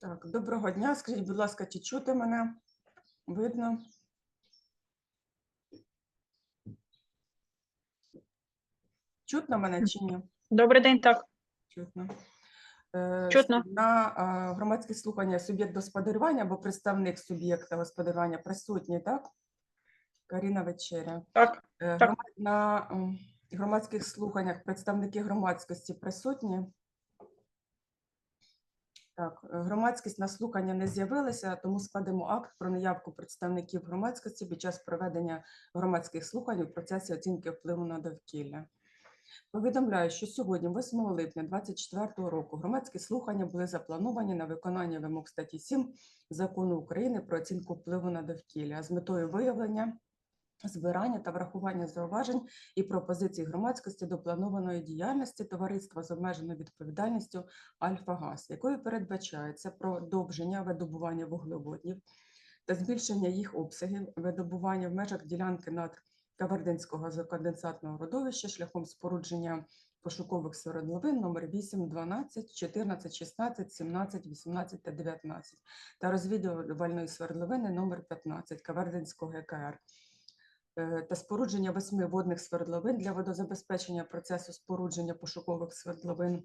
Так, доброго дня. Скажіть, будь ласка, чи чути мене? Видно? Чутно мене чи ні? Добрий день, так. Чутно. Е, Чутно. На громадські слухання суб'єкт господарювання або представник суб'єкта господарювання присутній, так? Каріна Вечеря. Так, Е, Так. На громадських слуханнях представники громадськості присутні. Так, громадськість на слухання не з'явилася, тому складемо акт про наявку представників громадськості під час проведення громадських слухань у процесі оцінки впливу на довкілля. Повідомляю, що сьогодні, 8 липня 2024 року, громадські слухання були заплановані на виконання вимог статті 7 Закону України про оцінку впливу на довкілля з метою виявлення збирання та врахування зауважень і пропозицій громадськості до планованої діяльності товариства з обмеженою відповідальністю Альфа-Газ, якою передбачається продовження видобування вуглеводнів та збільшення їх обсягів видобування в межах ділянки надр Кавердинського газоконденсатного родовища шляхом спорудження пошукових свердловин номер 8, 12, 14, 16, 17, 18 та 19 та розвідувальної свердловини номер 15 Кавердинського ГКР та спорудження восьми водних свердловин для водозабезпечення процесу спорудження пошукових свердловин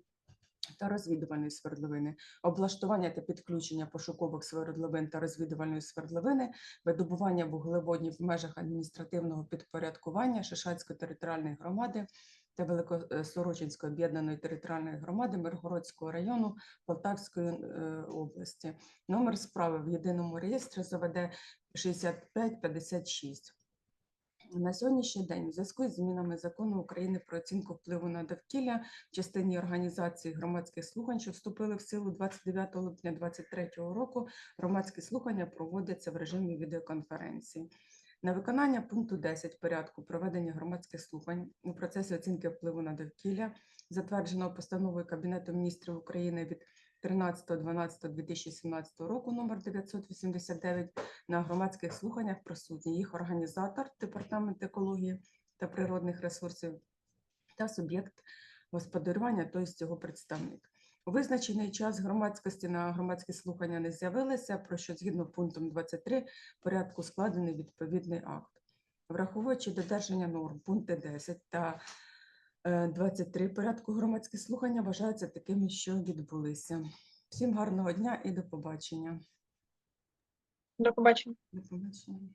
та розвідувальної свердловини, облаштування та підключення пошукових свердловин та розвідувальної свердловини, видобування вуглеводнів в межах адміністративного підпорядкування Шишацької територіальної громади та Великосорочинської об'єднаної територіальної громади Миргородського району Полтавської е, області. Номер справи в єдиному реєстрі ЗВД 6556. На сьогоднішній день, у зв'язку з змінами закону України про оцінку впливу на довкілля в частині організації громадських слухань, що вступили в силу 29 липня 2023 року, громадські слухання проводяться в режимі відеоконференції. На виконання пункту 10 порядку проведення громадських слухань у процесі оцінки впливу на довкілля, затвердженого постановою Кабінету міністрів України від 13.12.2017 року номер 989 на громадських слуханнях присутні їх організатор Департамент екології та природних ресурсів та суб'єкт господарювання, тобто його представник. У визначений час громадськості на громадські слухання не з'явилися, про що згідно пунктом 23 порядку складений відповідний акт. Враховуючи додержання норм пункти 10 та 23 порядку громадські слухання вважаються такими, що відбулися. Всім гарного дня і до побачення. До побачення. До побачення.